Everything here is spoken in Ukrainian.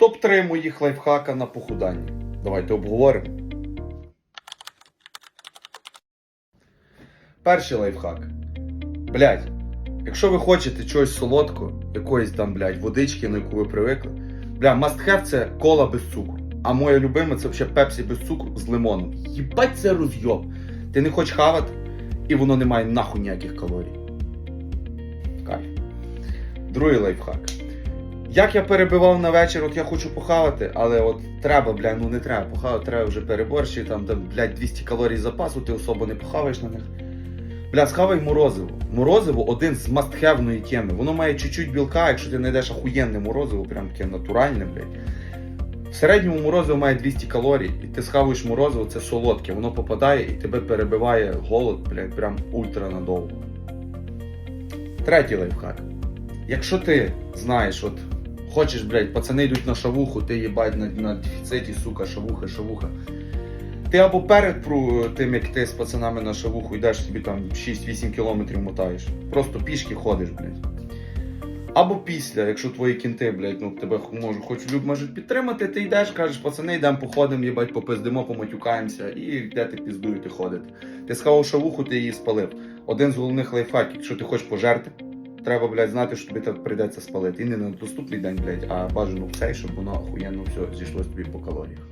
Топ-3 моїх лайфхака на похудання. Давайте обговоримо. Перший лайфхак. Блять, якщо ви хочете чогось солодкого, якоїсь там, блядь, водички, на яку ви привикли, бля, must have це кола без цукру. А моє любиме це взагалі пепсі без цукру з лимоном. Їбать це розйоб. Ти не хочеш хавати, і воно не має нахуй ніяких калорій. Кайф. Другий лайфхак. Як я перебивав на вечір, от я хочу похавати, але от треба, бля, ну не треба похавати, треба вже переборщити, там, там, блядь, 200 калорій запасу, ти особо не похаваєш на них. Бля, схавай морозиво. Морозиво один з мастхевної теми. Воно має чуть-чуть білка, якщо ти знайдеш охуєнне морозиво, прям таке натуральне, блядь. В середньому морозиво має 200 калорій, і ти схаваєш морозиво, це солодке, воно попадає і тебе перебиває голод, блядь, прям ультра надовго. Третій лайфхак. Якщо ти знаєш, от хочеш, блядь, пацани йдуть на шавуху, ти їбать на, на дефіциті, сука, шавуха, шавуха. Ти або перед про тим, як ти з пацанами на шавуху йдеш собі там 6-8 кілометрів мотаєш. Просто пішки ходиш, блядь. Або після, якщо твої кінти, блядь, ну тебе можуть, хоч люб можуть підтримати, ти йдеш, кажеш, пацани, йдемо походимо, їбать, попиздимо, поматюкаємося і йдете піздуєте ходити. Ти схавав шавуху, ти її спалив. Один з головних лайфхаків, якщо ти хочеш пожерти, треба, блядь, знати, що тобі прийдеться спалити. І не на доступний день, блядь, а бажано в цей, щоб воно охуєнно все зійшло тобі по калоріях.